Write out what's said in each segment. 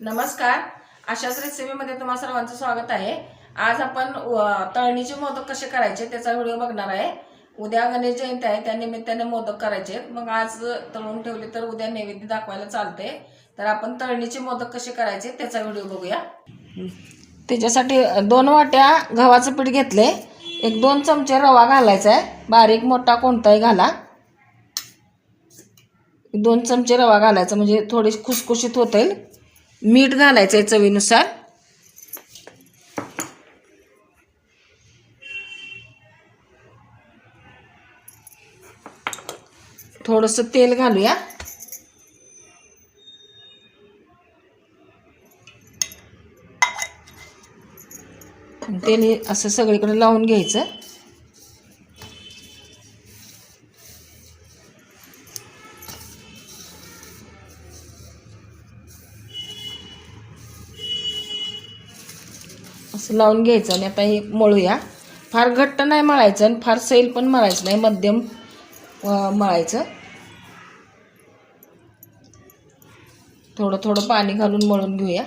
नमस्कार. अशाच रेसिपीमध्ये तुम्हा सर्वांचं स्वागत आहे. आज आपण तळणीचे मोदक कसे करायचे त्याचा व्हिडिओ बघणार आहे. उद्या गणेश जयंती आहे त्या निमित्ताने मोदक करायचे. आहेत. मग आज तळून ठेवले तर उद्या नैवेद्य दाखवायला चालते. तर आपण तळणीचे मोदक कसे करायचे त्याचा व्हिडिओ बघूया. त्याच्यासाठी दोन वाट्या गव्हाचं पीठ घेतले. एक दोन चमचे रवा घालायचा आहे. बारीक मोठा कोणताही घाला. दोन चमचे रवा घालायचा म्हणजे थोडी खुसखुशीत होतील मीठ घालायचं आहे चवीनुसार. थोडंसं तेल घालूया. तेल असं सगळीकडे लावून घ्यायचं. असं लावून घ्यायचं आणि आता हे मळूया. फार घट्ट नाही मळायचं आणि फार सैल पण मळायचं नाही मध्यम मळायचं. थोडं थोडं पाणी घालून मळून घेऊया.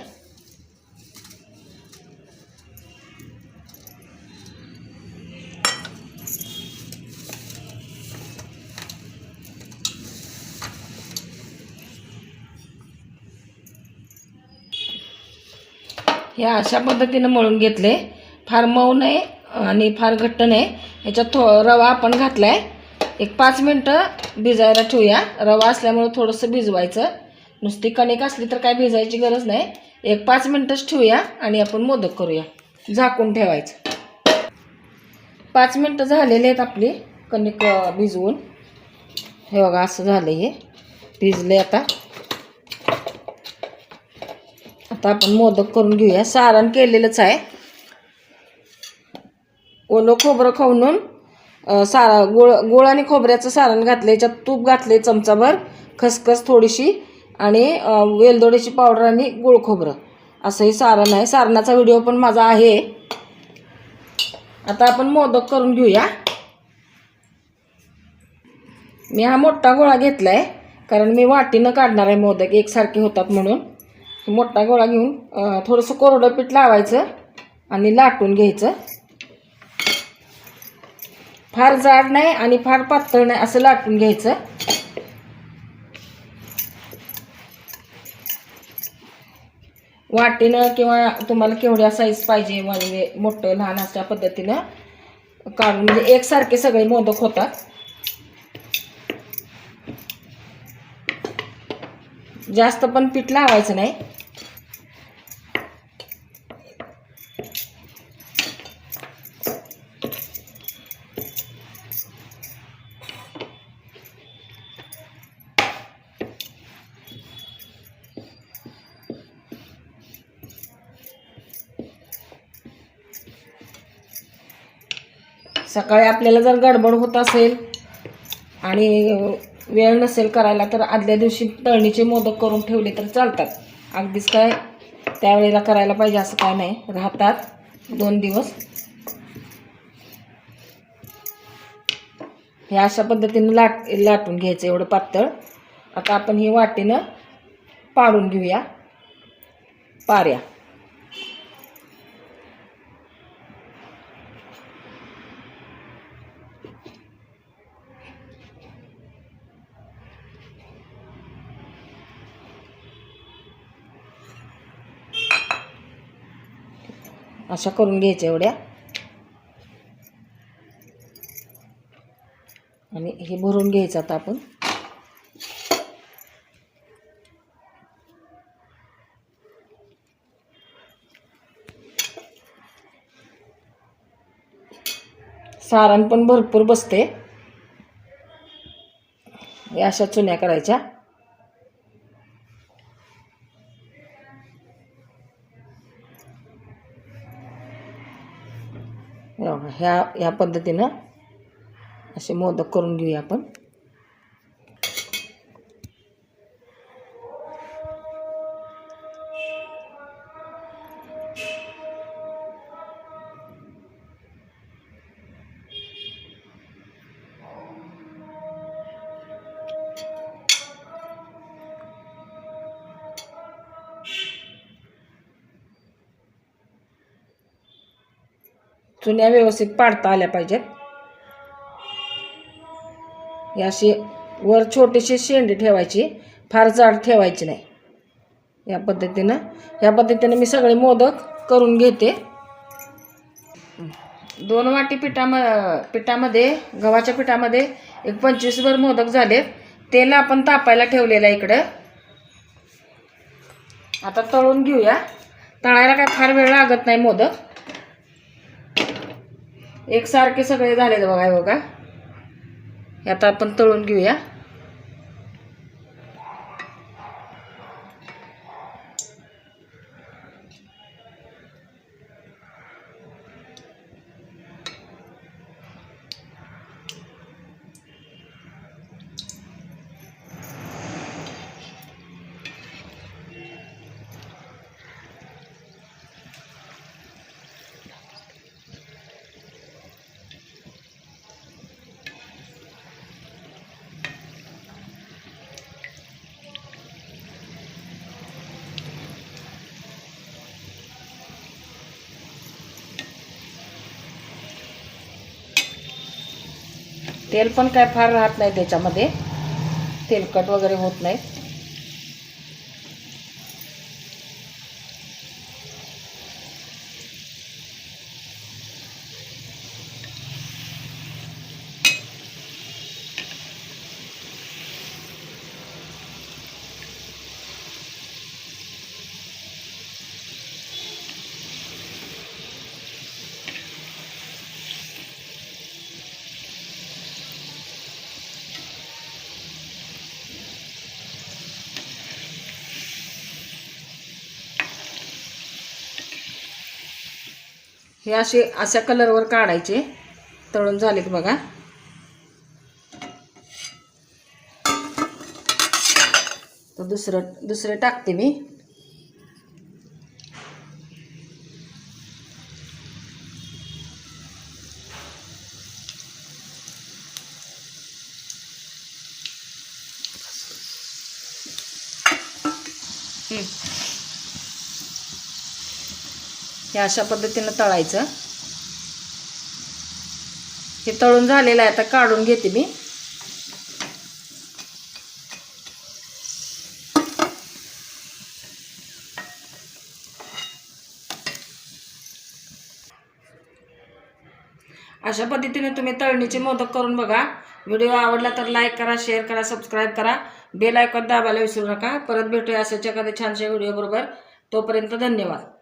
हे अशा पद्धतीनं मळून घेतले. फार मऊ नाही आणि फार घट्ट नाही. याच्यात थो रवा आपण घातला आहे एक पाच मिनटं भिजायला ठेवूया. रवा असल्यामुळं थोडंसं भिजवायचं. नुसती कणिक असली तर काय भिजायची गरज नाही. एक पाच मिनटंच ठेवूया आणि आपण मोदक करूया. झाकून ठेवायचं. पाच मिनटं झालेले आहेत आपली कणिक भिजवून. हे बघा असं झालं हे. भिजले आता. आता आपण मोदक करून घेऊया. सारण केलेलंच आहे. ओलं खोबरं खाऊन सारा गुळ गुळ आणि खोबऱ्याचं सारण घातलं याच्यात तूप घातले चमचाभर खसखस थोडीशी आणि वेलदोड्याची पावडर आणि गुळ खोबरं. असंही सारण आहे. सारणाचा व्हिडिओ पण माझा आहे. आता आपण मोदक करून घेऊया. मी हा मोठा गोळा घेतला आहे कारण मी वाटीनं काढणार आहे मोदक. एकसारखे होतात म्हणून. मोठा गोळा घेऊन थोडंसं कोरडं पीठ लावायचं आणि लाटून घ्यायचं. फार जाड नाही आणि फार पातळ नाही असं लाटून घ्यायचं. वाटीनं किंवा तुम्हाला केवढ्या साईज पाहिजे म्हणजे मोठं लहान अशा पद्धतीनं काढून म्हणजे एकसारखे सगळे मोदक होतात. जास्त पण पीठ लावायचं नाही. सकाळी आपल्याला जर गडबड होत असेल आणि वेळ नसेल करायला तर आदल्या दिवशी तळणीचे मोदक करून ठेवले तर चालतात. अगदीच काय त्यावेळेला करायला पाहिजे असं काय नाही. राहतात दोन दिवस. हे अशा पद्धतीनं लाट लाटून घ्यायचं एवढं पातळ. आता आपण ही वाटीनं पाडून घेऊया. पाऱ्या. अशा करून घ्यायच्या एवढ्या. आणि हे भरून घ्यायचं आता आपण. सारण पण भरपूर बसते या अशा चुन्या करायच्या. ह्या ह्या पद्धतीनं असे मोदक करून घेऊया आपण. चुन्या व्यवस्थित पाडता आल्या पाहिजेत. याशी वर छोटीशी शेंडी ठेवायची फार जाड ठेवायची नाही. या पद्धतीनं या पद्धतीनं मी सगळे मोदक करून घेते. दोन वाटी पिठाम पिठामध्ये गव्हाच्या पिठामध्ये एक पंचवीसभर मोदक झालेत. तेल आपण तापायला ठेवलेलं आहे इकडं. आता तळून घेऊया. तळायला काय फार वेळ लागत नाही मोदक. एकसारखे सगळे झालेत बघा बघा. हे आता आपण तळून घेऊया. तेल पण काय फार राहत नाही त्याच्यामध्ये. तेलकट वगैरे होत नाही. हे असे अशा कलरवर काढायचे. तळून झालेत बघा. तर दुसरं दुसरे टाकते मी. हम्म. हे अशा पद्धतीनं तळायचं. हे तळून झालेलं आहे आता काढून घेते मी. अशा पद्धतीने तुम्ही तळणीचे मोदक करून बघा. व्हिडिओ आवडला तर लाईक करा शेअर करा सबस्क्राईब करा. बेल आयकॉन दाबायला विसरू नका. परत भेटूया अशाच एखाद्या छानशा व्हिडिओ बरोबर. तोपर्यंत धन्यवाद.